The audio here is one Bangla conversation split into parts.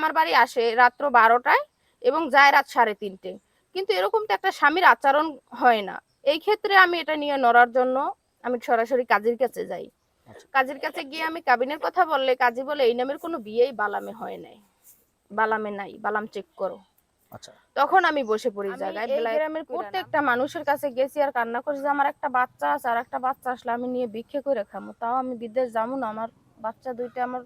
আমার বাড়ি আসে রাত্র বারোটায় এবং যায় রাত সাড়ে তিনটে। কিন্তু এরকম তো একটা স্বামীর আচরণ হয় না। এই ক্ষেত্রে আমি এটা নিয়ে নড়ার জন্য আমি সরাসরি কাজীর কাছে যাই। আচ্ছা। কাজীর কাছে গিয়ে আমি কাবিনের কথা বললে কাজী বলে এই নামের কোনো বিয়েই বালামে হয় নাই। বালামে নাই বালাম চেক করো। আচ্ছা। তখন আমি বসে পড়ি জায়গায়। গ্রামের প্রত্যেকটা মানুষের কাছে গেছি আর কান্না করছি যে আমার একটা বাচ্চা আছে আর একটা বাচ্চা আসলে আমি নিয়ে ভিক্ষে করে খামো। তাও আমি বিদেশ যাব না আমার বাচ্চা দুইটা আমার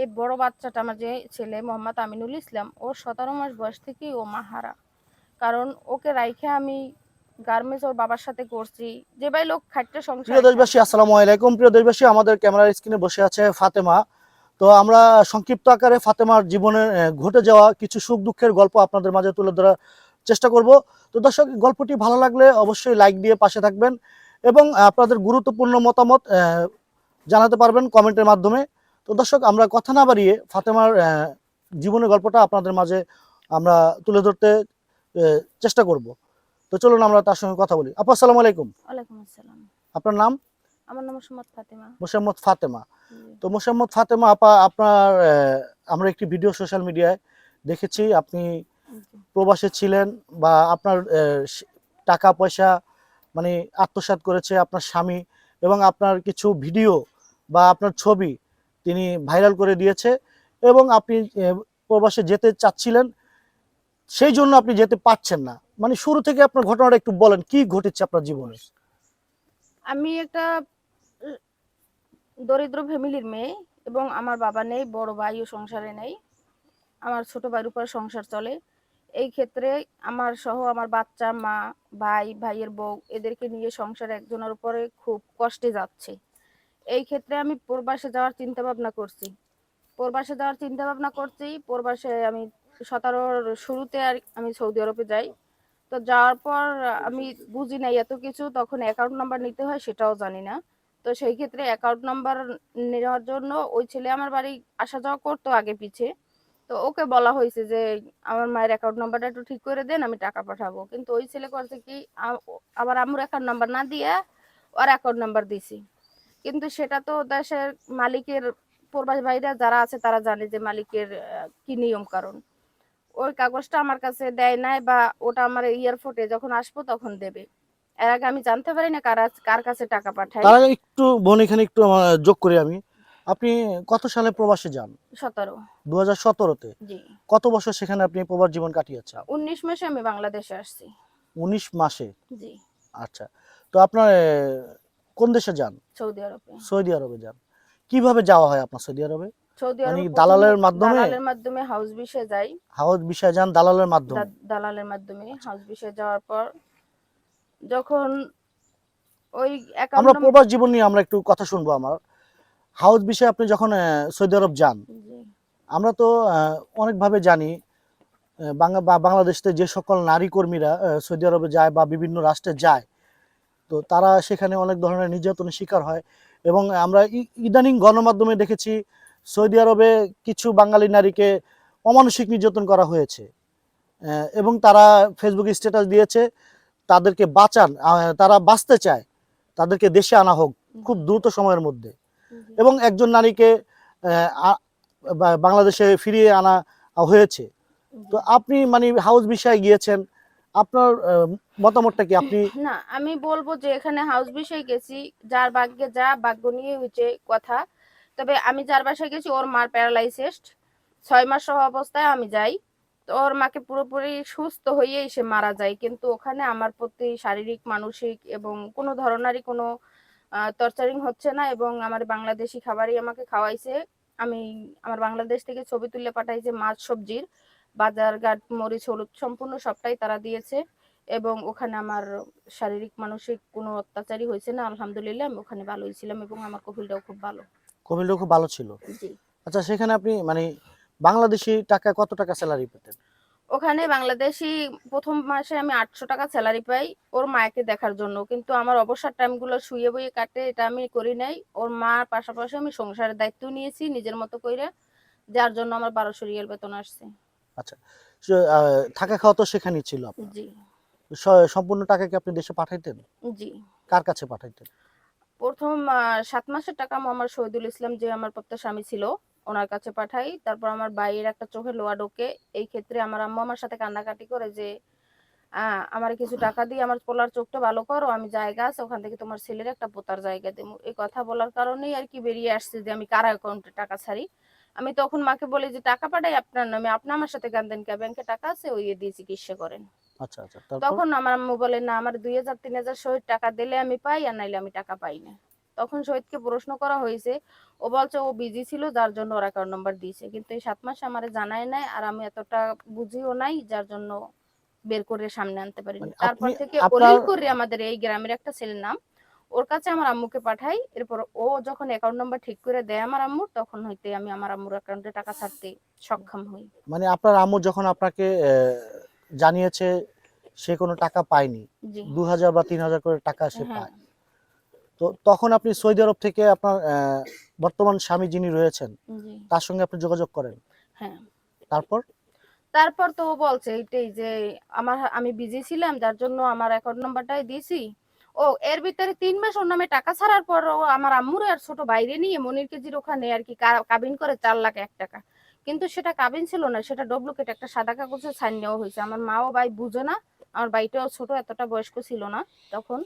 এই বড় বাচ্চাটা আমার যে ছেলে মোহাম্মদ আমিনুল ইসলাম, ওর সতেরো মাস বয়স থেকেই ও মাহারা কারণ ওকে রাইখে আমি গার্মেন্টস ওর বাবার সাথে করছি। যে ভাই লোক খাটতে সংসার। প্রিয় দেশবাসী, আসসালামু আলাইকুম। প্রিয় দেশবাসী, আমাদের ক্যামেরার স্ক্রিনে বসে আছে ফাতেমা। তো আমরা সংক্ষিপ্ত আকারে ফাতেমার জীবনে ঘটে যাওয়া কিছু সুখ দুঃখের গল্প আপনাদের মাঝে তুলে ধরার চেষ্টা করব। তো দর্শক, গল্পটি ভালো লাগলে অবশ্যই লাইক দিয়ে পাশে থাকবেন এবং আপনাদের গুরুত্বপূর্ণ মতামত জানাতে পারবেন কমেন্টের মাধ্যমে। তো দর্শক আমরা কথা না বাড়িয়ে ফাতেমার জীবনের গল্পটা আপনাদের মাঝে আমরা তুলে ধরতে চেষ্টা করব। তো চলুন আমরা তার সঙ্গে কথা বলি। আপু আসসালামু আলাইকুম। ওয়ালাইকুম আসসালাম। আপনার নাম? আমার নাম মোহাম্মদ ফাতেমা। মোসাম্মদ ফাতেমা। তো মোসাম্মদ ফাতেমা আপা আপনার আমরা একটি ভিডিও সোশ্যাল মিডিয়ায় দেখেছি। আপনি। প্রবাসে ছিলেন বা আপনার টাকা পয়সা মানে আত্মসাৎ করেছে আপনার স্বামী এবং আপনার কিছু ভিডিও বা আপনার ছবি তিনি ভাইরাল করে দিয়েছে এবং আপনি প্রবাসে যেতে চাচ্ছিলেন, সেই জন্য আপনি যেতে পারছেন না। মানে শুরু থেকে আপনার ঘটনাটা একটু বলেন, কি ঘটেছে আপনার জীবনে? আমি একটা দরিদ্র ফ্যামিলির মেয়ে এবং আমার বাবা নেই, বড় ভাইও সংসারে নেই। আমার ছোট ভাইয়ের উপর সংসার চলে। এই ক্ষেত্রে আমার সহ আমার বাচ্চা, মা, ভাই, ভাইয়ের বউ, এদেরকে নিয়ে সংসার একজনের উপরে খুব কষ্টে যাচ্ছে। এই ক্ষেত্রে আমি প্রবাসে যাওয়ার চিন্তা ভাবনা করছি। প্রবাসে যাওয়ার চিন্তা ভাবনা করছি। প্রবাসে আমি সতেরোর শুরুতে আর আমি সৌদি আরবে যাই। তো যাওয়ার পর আমি বুঝি নাই এত কিছু, তখন অ্যাকাউন্ট নাম্বার নিতে হয় সেটাও জানি না। তো সেই ক্ষেত্রে অ্যাকাউন্ট নাম্বার নেওয়ার জন্য ওই ছেলে আমার বাড়ি আসা যাওয়া করতো আগে পিছে। তো ওকে বলা হয়েছে যে, আমার মায়ের অ্যাকাউন্ট নাম্বারটা একটু ঠিক করে দেন, আমি টাকা পাঠাবো। কিন্তু ওই ছেলে করছে কি আবার আমার অ্যাকাউন্ট নাম্বার না দিয়ে ওর অ্যাকাউন্ট নাম্বার দিছি। কিন্তু সেটা তো দেশের মালিকের প্রবাস ভাইরা যারা আছে তারা জানে যে মালিকের কি নিয়ম কারণ। ওই কাগজটা আমার কাছে দেয় নাই বা ওটা আমার এয়ারপোর্টে যখন আসব তখন দেবে। এর আগে আমি জানতে পারি না কার কার কাছে টাকা পাঠাই তার আগে একটু বোন এখানে একটু যোগ করি আমি। আপনি কত সালে প্রবাসে যান? সতেরো। দু হাজার সতেরোতে? জি। কত বছর সেখানে আপনি প্রবাস জীবন কাটিয়েছেন? উনিশ মাসে আমি বাংলাদেশে আসছি। উনিশ মাসে? জি। আচ্ছা। তো আপনার কোন দেশে যান? সৌদি আরবে। সৌদি আরবে যান। কীভাবে যাওয়া হয় আপনার সৌদি আরবে? সৌদি মানে আরবে দালালের মাধ্যমে? দালালের মাধ্যমে হাউস বিশে যাই। বিষয়ে যান দালালের মাধ্যমে? দালালের মাধ্যমে হাউস বিশে যাওয়ার পর যখন ওই আমরা প্রবাস জীবন নিয়ে আমরা একটু কথা শুনব আমার। হাউস বিষয়ে আপনি যখন সৌদি আরব যান আমরা তো আহ, অনেকভাবে জানি বাংলাদেশে যে সকল নারী কর্মীরা সৌদি আরবে যায় বা বিভিন্ন রাষ্ট্রে যায় তো তারা সেখানে অনেক ধরনের নির্যাতনের শিকার হয় এবং আমরা ইদানিং গণমাধ্যমে দেখেছি সৌদি আরবে কিছু বাঙালি নারীকে অমানসিক নির্যাতন করা হয়েছে। এবং তারা ফেসবুকে স্ট্যাটাস দিয়েছে তাদেরকে বাঁচান তারা বাঁচতে চায় তাদেরকে দেশে আনা হোক খুব দ্রুত সময়ের মধ্যে। এবং একজন নারীকে বাংলাদেশে ফিরিয়ে আনা হয়েছে। তো আপনি মানে হাউস বিষয়ে গিয়েছেন আপনার মতামতটা কি আপনি না, আমি বলব যে এখানে হাউস বিষয়ে গেছি, যার ভাগ্যে যা ভাগ্য নিয়ে হয়েছে কথা। তবে আমি যার বাসায় গেছি, ওর মার প্যারালাইসিসড ছয় মাস সহ অবস্থায় আমি যাই। তো ওর মাকে পুরোপুরি সুস্থ হয়ে সে মারা যায়। কিন্তু ওখানে আমার প্রতি শারীরিক, মানসিক এবং কোনো ধরনেরই কোনো টর্চারিং হচ্ছে না এবং আমার বাংলাদেশি খাবারই আমাকে খাওয়াইছে। আমি, আমার বাংলাদেশ থেকে ছবি তুলে পাঠাইছে মাছ সবজির। বাজার ঘাট মরিচ হলুদ সম্পূর্ণ সবটাই তারা দিয়েছে। এবং ওখানে আমার শারীরিক মানসিক কোনো অত্যাচারই হয়েছে না আলহামদুলিল্লাহ আমি ওখানে ভালোই ছিলাম এবং আমার কফিলটাও খুব ভালো। কমিলটা খুব ভালো ছিল? জি। আচ্ছা সেখানে আপনি মানে বাংলাদেশি টাকা কত টাকা স্যালারি পেতেন? ওখানে বাংলাদেশি প্রথম মাসে আমি আটশো টাকা স্যালারি পাই ওর মাকে দেখার জন্য। কিন্তু আমার অবসর টাইমগুলো শুয়ে বইয়ে কাটে এটা আমি করি নাই। ওর মার পাশাপাশি আমি সংসারের দায়িত্ব নিয়েছি নিজের মতো করে যার জন্য আমার বারোশো রিয়াল বেতন আসছে। আহ, থাকা খাওয়া তো সেখানেই ছিল আপনার। জি। সম্পূর্ণ টাকা কি আপনি দেশে পাঠাইতেন? জি। কার কাছে পাঠাইতেন? প্রথম সাত মাসের টাকা আমার শহীদুল ইসলাম যে আমার প্রত্যাশ স্বামী ছিল ওনার কাছে পাঠাই। তারপর আমার ভাইয়ের একটা চোখে লোয়া ঢোকে। এই ক্ষেত্রে আমার আম্মু আমার সাথে কান্নাকাটি করে যে আহ, আমার কিছু টাকা দিয়ে আমার পোলার চোখটা ভালো করো আমি জায়গা আছে ওখান থেকে তোমার ছেলের একটা পোতার জায়গা দেবো। এই কথা বলার কারণেই আর কি বেরিয়ে আসছে যে আমি কার অ্যাকাউন্টে টাকা ছাড়ি। আমি তখন মাকে বলি যে টাকা পাঠাই আপনার নামে আপনি আমার সাথে কান্দেন কে? ব্যাংকে টাকা আছে ওই দিয়ে চিকিৎসা করেন। আচ্ছা আচ্ছা তখন আমার আম্মু বলে না আমার দুই হাজার তিন হাজার শহীদ টাকা দিলে আমি পাই আর নাইলে আমি টাকা পাই না। তখন শহীদকে প্রশ্ন করা হয়েছে ও বলছে ও বিজি ছিল যার জন্য ওর অ্যাকাউন্ট নাম্বার দিয়েছে। কিন্তু এই সাত মাস আমার জানাই নাই আর আমি এতটা বুঝিও নাই যার জন্য বের করে সামনে আনতে পারিনি। মানে তারপর থেকে অলিল করে আমাদের এই গ্রামের একটা ছেলের নাম। ওর কাছে আমার আম্মুকে পাঠাই এরপর ও যখন অ্যাকাউন্ট নাম্বার ঠিক করে দেয় আমার আম্মুর তখন হইতে আমি আমার আম্মুর অ্যাকাউন্টে টাকা ছাড়তে সক্ষম হই। মানে আপনার আম্মু যখন আপনাকে জানিয়েছে সে কোনো টাকা পায়নি দু হাজার বা তিন হাজার করে টাকা সে হ্যাঁ। পায়। তো তখন আপনি সৌদি আরব থেকে আপনার বর্তমান স্বামী যিনি রয়েছেন তার সঙ্গে আপনি যোগাযোগ করেন? হ্যাঁ। তারপর? তারপর তো ও বলছে এইটাই যে আমার আমি বিজি ছিলাম যার জন্য আমার অ্যাকাউন্ট নাম্বারটাই দিয়েছি। ও এর ভিতরে তিন মাস ওর নামে টাকা ছাড়ার পর ও আমার আম্মুর আর ছোট বাইরে নিয়ে মনির কেজির ওখানে আর কি কাবিন করে চার লাখ এক টাকা। কিন্তু সেটা কাবিন ছিল না সেটা ডুপ্লিকেট একটা সাদা কাগজে সাইন নেওয়া হয়েছে। আমার মা ও ভাই বুঝে না আমার ভাইটাও ছোট এতটা বয়স্ক ছিল না তখন।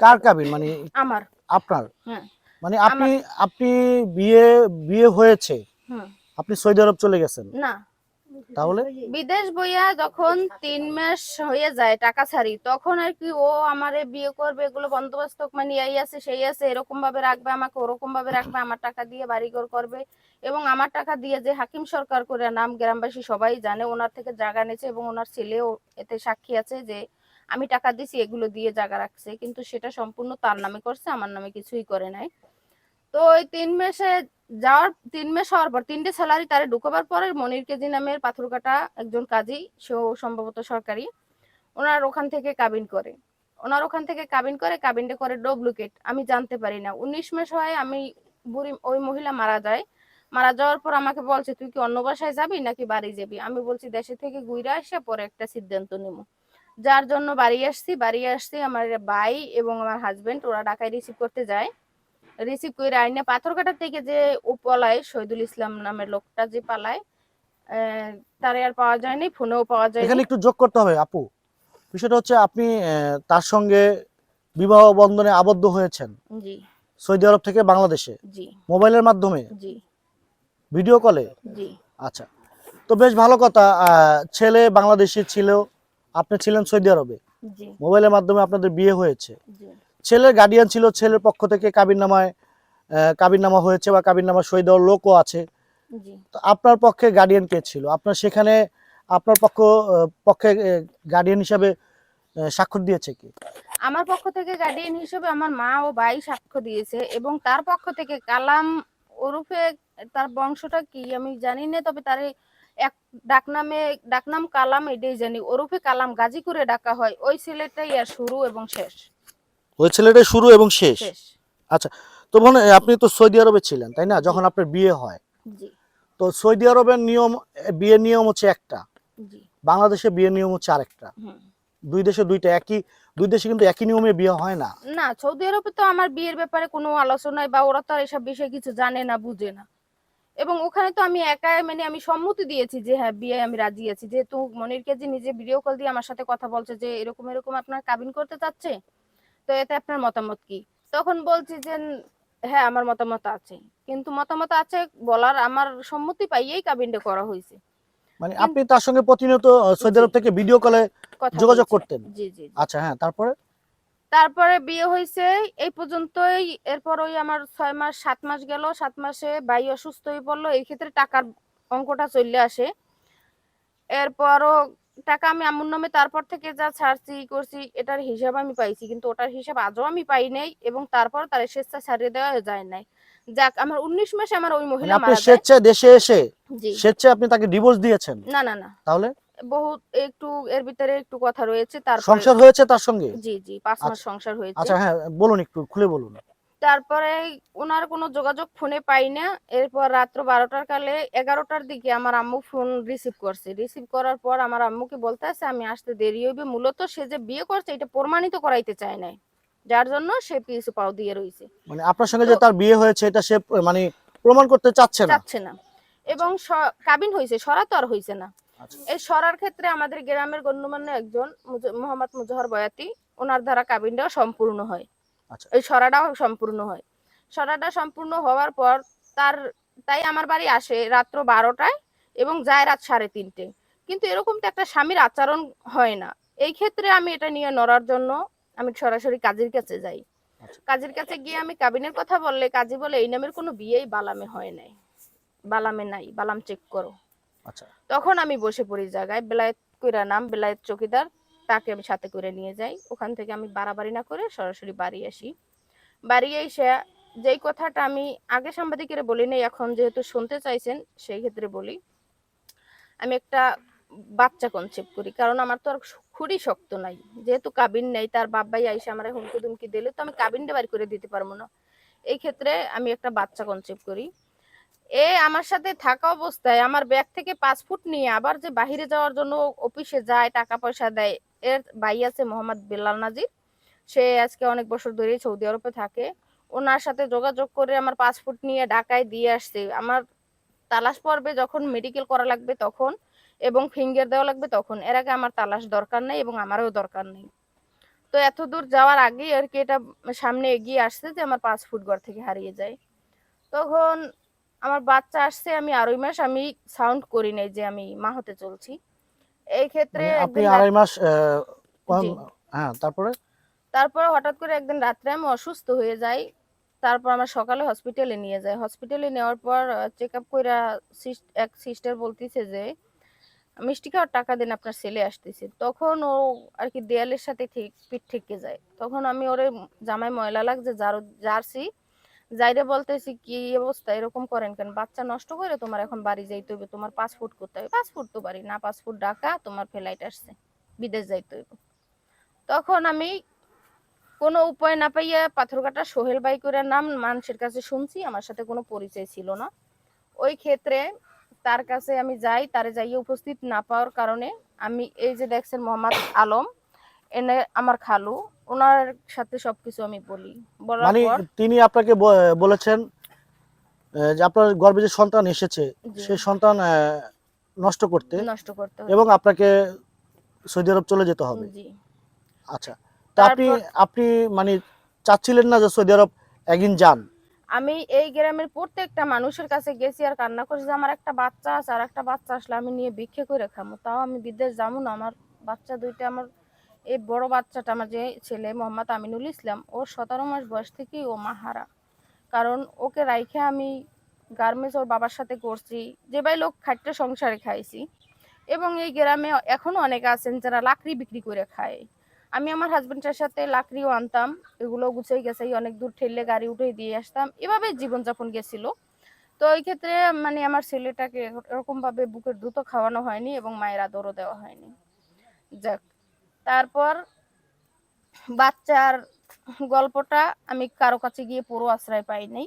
কার কাবিন? মানে আমার। আপনার? হ্যাঁ। মানে আপনি আপনি বিয়ে বিয়ে হয়েছে? আপনি সৌদি আরব চলে গেছেন? না। তাহলে? বিদেশ বইয়া যখন তিন মাস হয়ে যায় টাকা ছাড়ি, তখন আর কি ও আমারে বিয়ে করবে, এগুলো বন্দোবস্ত মানে এই আছে, সেই আছে এরকম ভাবে রাখবে আমাকে ওরকম ভাবে রাখবে, আমার টাকা দিয়ে বাড়িঘর করবে এবং আমার টাকা দিয়ে যে হাকিম সরকার করে নাম গ্রামবাসী সবাই জানে, ওনার থেকে জায়গা নিয়েছে এবং ওনার ছেলেও এতে সাক্ষী আছে যে আমি টাকা দিছি, এগুলো দিয়ে জায়গা রাখছে, কিন্তু সেটা সম্পূর্ণ তার নামে করছে, আমার নামে কিছুই করে নাই। তো ওই তিন মাসে যাওয়ার, তিন মাস হওয়ার পর তিনটে স্যালারি তারে ঢুকবার পরে মনির কেজি নামের পাথরকাটা একজন কাজী সেও সম্ভবত সরকারি, ওনার ওখান থেকে কাবিন করে। ওনার ওখান থেকে কাবিন করে কাবিনটা করে ডুপ্লিকেট আমি জানতে পারি না। উনিশ মাস হয় আমি বুড়ি, ওই মহিলা মারা যায়। মারা যাওয়ার পর আমাকে বলছে, তুই কি অন্য বাসায় যাবি নাকি বাড়ি যাবি? আমি বলছি, দেশে থেকে ঘুরে আসে, পরে একটা সিদ্ধান্ত নেব। যার জন্য বাড়ি আসছি বাড়ি আসছি আমার ভাই এবং আমার হাজবেন্ড ওরা ঢাকায় রিসিভ করতে যায়। রিসিভ করে আইনে পাথরঘাটা থেকে যে ও পলায় শহীদুল ইসলাম নামের লোকটা যে পালায় তারে আর পাওয়া যায়নি ফোনেও পাওয়া যায় এখানে একটু যোগ করতে হবে আপু। বিষয়টা হচ্ছে আপনি তার সঙ্গে বিবাহ বন্ধনে আবদ্ধ হয়েছেন। জি। সৌদি আরব থেকে বাংলাদেশে। জি। মোবাইলের মাধ্যমে? জি। ভিডিও কলে? জি। আচ্ছা। তো বেশ ভালো কথা আহ, ছেলে বাংলাদেশি ছিল আপনি ছিলেন সৌদি আরবে। জি। মোবাইলের মাধ্যমে আপনাদের বিয়ে হয়েছে। জি। ছেলের গার্ডিয়ান ছিল ছেলের পক্ষ থেকে কাবিননামায় আহ, কাবিননামা হয়েছে বা কাবিননামা সই দেওয়ার লোকও আছে। তো আপনার পক্ষে গার্ডিয়ান কে ছিল? আপনার সেখানে আপনার পক্ষ পক্ষে গার্ডিয়ান হিসাবে স্বাক্ষর দিয়েছে কি? আমার পক্ষ থেকে গার্ডিয়ান হিসেবে আমার মা ও ভাই সাক্ষ্য দিয়েছে এবং তার পক্ষ থেকে কালাম ওরফে তার বংশটা কি আমি জানি না তবে তার এক ডাকনামে ডাকনাম কালাম এটাই জানি। ওরফে কালাম গাজী করে ডাকা হয়। ওই ছেলেটাই আর শুরু এবং শেষ। ওই ছেলেটা শুরু এবং শেষ? আচ্ছা তো বোন আপনি তো সৌদি আরবে ছিলেন তাই না? যখন আপনার বিয়ে হয়। তো সৌদি আরবের নিয়ম বিয়ের নিয়ম হচ্ছে একটা। বাংলাদেশে বিয়ের নিয়ম হচ্ছে আরেকটা। দুই দেশে দুইটা একই দুই দেশে কিন্তু একই নিয়মে বিয়ে হয় না? না সৌদি আরবে তো আমার বিয়ের ব্যাপারে কোনো আলোচনায় বা ওরা তো আর এসব বিষয়ে কিছু জানে না বুঝে না। এবং ওখানে তো আমি একাই মানে আমি সম্মতি দিয়েছি যে হ্যাঁ বিয়ে আমি রাজি আছি। যেহেতু মনিরকে যে নিজে ভিডিও কল দিয়ে আমার সাথে কথা বলছে যে এরকম এরকম আপনার কাবিন করতে চাচ্ছে তো এতে আপনার মতামত কি? তখন বলছি যে হ্যাঁ আমার মতামত আছে। কিন্তু মতামত আছে বলার আমার সম্মতি পাইয়েই কাবিনটা করা হয়েছে। মানে আপনি তার সঙ্গে প্রতিনিয়ত সৌদি আরব থেকে ভিডিও কলে যোগাযোগ করতেন? জি জি জি। আচ্ছা হ্যাঁ তারপরে? তারপরে বিয়ে হয়েছে এই পর্যন্তই। এরপর ওই আমার ছয় মাস সাত মাস গেল। সাত মাসে ভাই অসুস্থ হয়ে পড়ল। এই ক্ষেত্রে টাকার অঙ্কটা চলে আসে। এরপরও টাকা আমি আম্মুর নামে তারপর থেকে যা ছাড়ছি করছি এটার হিসাব আমি পাইছি। কিন্তু ওটার হিসাব আজও আমি পাই নাই এবং তারপর তার স্বেচ্ছা ছাড়িয়ে দেওয়া যায় নাই। যাক আমার উনিশ মাসে আমার ওই মানে মহিলা মারা যায়। স্বেচ্ছায় দেশে এসে জি। স্বেচ্ছায় আপনি তাকে ডিভোর্স দিয়েছেন? না না না। তাহলে? বহুত একটু এর ভিতরে একটু কথা রয়েছে তার সংসার হয়েছে তার সঙ্গে? জি জি পাঁচ মাস আচ্ছা। সংসার হয়েছে। আচ্ছা হ্যাঁ বলুন একটু খুলে বলুন। তারপরে ওনার কোনো যোগাযোগ ফোনে পাই না। এরপর রাত্র বারোটার কালে এগারোটার দিকে আমার আম্মু ফোন রিসিভ করছে। রিসিভ করার পর আমার আম্মুকে বলতে আছে আমি আসতে দেরি হইবে। মূলত সে যে বিয়ে করছে এটা প্রমাণিত করাইতে চায় নাই। যার জন্য সে পিছু পাও দিয়ে রইছে। মানে আপনার সঙ্গে যে তার বিয়ে হয়েছে এটা সে মানে প্রমাণ করতে চাচ্ছে না? চাচ্ছে না। এবং কাবিন হয়েছে সরা তো আর হয়েছে না। আচ্ছা। এই সরার ক্ষেত্রে আমাদের গ্রামের গণ্যমান্য একজন মোহাম্মদ মুজহর বয়াতি ওনার দ্বারা কাবিনটাও সম্পূর্ণ হয়। আচ্ছা। এই সরাটাও সম্পূর্ণ হয়। সরাটা সম্পূর্ণ হওয়ার পর তার তাই আমার বাড়ি আসে রাত্র বারোটায় এবং যায় রাত সাড়ে তিনটে। কিন্তু এরকম তো একটা স্বামীর আচরণ হয় না। এই ক্ষেত্রে আমি এটা নিয়ে নড়ার জন্য আমি সরাসরি কাজীর কাছে যাই। আচ্ছা। কাজীর কাছে গিয়ে আমি কাবিনের কথা বললে কাজী বলে এই নামের কোনো বিয়েই বালামে হয় নাই। বালামে নাই বালাম চেক করো। আচ্ছা। তখন আমি বসে পড়ি জায়গায় বেলায়েত কইরা নাম বেলায়েত চকিদার। তাকে আমি সাথে করে নিয়ে যাই। ওখান থেকে আমি বাড়াবাড়ি না করে সরাসরি বাড়ি আসি। বাড়ি এসে যেই কথাটা আমি আগে সাংবাদিকের বলি নাই, এখন যেহেতু শুনতে চাইছেন সেই ক্ষেত্রে বলি। আমি একটা বাচ্চা কনসেপ্ট করি, কারণ আমার তো আর খুবই শক্ত নাই। যেহেতু কাবিন নেই, তার বাবাই আইসে আমার হুমকি দুমকি দিলে তো আমি কাবিনটা বাড়ি করে দিতে পারব না। এই ক্ষেত্রে আমি একটা বাচ্চা কনসেপ্ট করি। এ আমার সাথে থাকা অবস্থায় আমার ব্যাগ থেকে পাসপোর্ট নিয়ে আবার যে বাহিরে যাওয়ার জন্য অফিসে যায় টাকা পয়সা দেয় এর ভাই আছে মোহাম্মদ বেলাল নাজির। সে আজকে অনেক বছর ধরেই সৌদি আরবে থাকে। ওনার সাথে যোগাযোগ করে আমার পাসপোর্ট নিয়ে ঢাকায় দিয়ে আসছে। আমার তালাশ পর্বে যখন মেডিকেল করা লাগবে তখন এবং ফিঙ্গার দেওয়া লাগবে তখন এর আগে আমার তালাশ দরকার নেই এবং আমারও দরকার নেই। তো এত দূর যাওয়ার আগেই আর কি এটা সামনে এগিয়ে আসছে যে আমার পাসপোর্ট ঘর থেকে হারিয়ে যায়। তখন আমার বাচ্চা আসছে আমি আড়াই মাস আমি সাউন্ড করি নাই যে আমি মা হতে চলছি। এই ক্ষেত্রে মানে আপনি আড়াই মাস। হ্যাঁ তারপরে? তারপর হঠাৎ করে একদিন রাত্রে আমি অসুস্থ হয়ে যাই তারপর আমার সকালে হসপিটালে নিয়ে যায় হসপিটালে নেওয়ার পর চেক আপ কইরা সিস- এক সিস্টার বলতেছে যে মিষ্টি খাওয়ার টাকা দেন আপনার ছেলে আসতেছে। তখন ও আর কি দেয়ালের সাথে ঠিক পিঠ থেকে যায়। তখন আমি ওরে জামাই ময়লা লাগছে যার জার্সি যাইরে বলতেছি কি অবস্থা, এরকম করেন কেন? বাচ্চা নষ্ট করে তোমার এখন বাড়ি যাইতে হবে তোমার পাসপোর্ট করতে হবে পাসপোর্ট তো বাড়ি না পাসপোর্ট ডাকা তোমার ফ্লাইট আসছে, বিদেশ যাইতে হইব। তখন আমি কোনো উপায় না পাইয়া পাথরঘাটা সোহেল বাই করে নাম মানুষের কাছে শুনছি, আমার সাথে কোনো পরিচয় ছিল না। ওই ক্ষেত্রে তার কাছে আমি যাই, তারে যাইয়ে উপস্থিত না পাওয়ার কারণে আমি এই যে দেখছেন মোহাম্মদ আলম, এনে আমার খালু ওনার সাথে সবকিছু আমি বলি। বলার মানে পর তিনি আপনাকে ব- বলেছেন আহ, যে আপনার গর্ভে যে সন্তান এসেছে জি, সেই সন্তান আহ, নষ্ট করতে নষ্ট করতে হবে। এবং আপনাকে সৌদি আরব চলে যেতে হবে। জি। আচ্ছা তা আপনি তারপর- আপনি মানে চাচ্ছিলেন না যে সৌদি আরব একদিন যান? আমি এই গ্রামের প্রত্যেকটা মানুষের কাছে গেছি আর কান্না করছি যে আমার একটা বাচ্চা আছে আর একটা বাচ্চা আসলে আমি নিয়ে ভিক্ষে করে খামো। তাও আমি বিদেশ যাব না আমার বাচ্চা দুইটা আমার এই বড় বাচ্চাটা আমার যে ছেলে মোহাম্মদ আমিনুল ইসলাম ও সতেরো মাস বয়স থেকেই ও মাহারা কারণ ওকে রাইখে আমি গার্মেন্টস ওর বাবার সাথে করছি, যে ভাই লোক খাটতে সংসারে খাইছি। এবং এই গ্রামে এখনও অনেকে আছেন যারা লাকড়ি বিক্রি করে খায়। আমি আমার হাজবেন্ডের সাথে লাকড়িও আনতাম, এগুলো গুছিয়ে গেছে অনেক দূর ঠেললে গাড়ি উঠে দিয়ে আসতাম। এভাবে জীবনযাপন গেছিল। তো ওই ক্ষেত্রে মানে আমার ছেলেটাকে এরকমভাবে বুকের দ্রুত খাওয়ানো হয়নি এবং মায়ের আদরও দেওয়া হয়নি। যাক তারপর বাচ্চার গল্পটা আমি কারও কাছে গিয়ে পুরো আশ্রয় পাই নাই।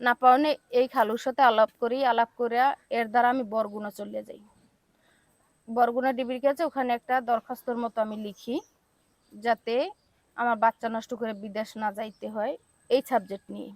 না পাওনে এই খালুর সাথে আলাপ করি, আলাপ করে এর দ্বারা আমি বরগুনা চলে যাই। বরগুনা ডিবির কাছে ওখানে একটা দরখাস্তর মতো আমি লিখি, যাতে আমার বাচ্চা নষ্ট করে বিদেশ না যাইতে হয় এই সাবজেক্ট নিয়ে।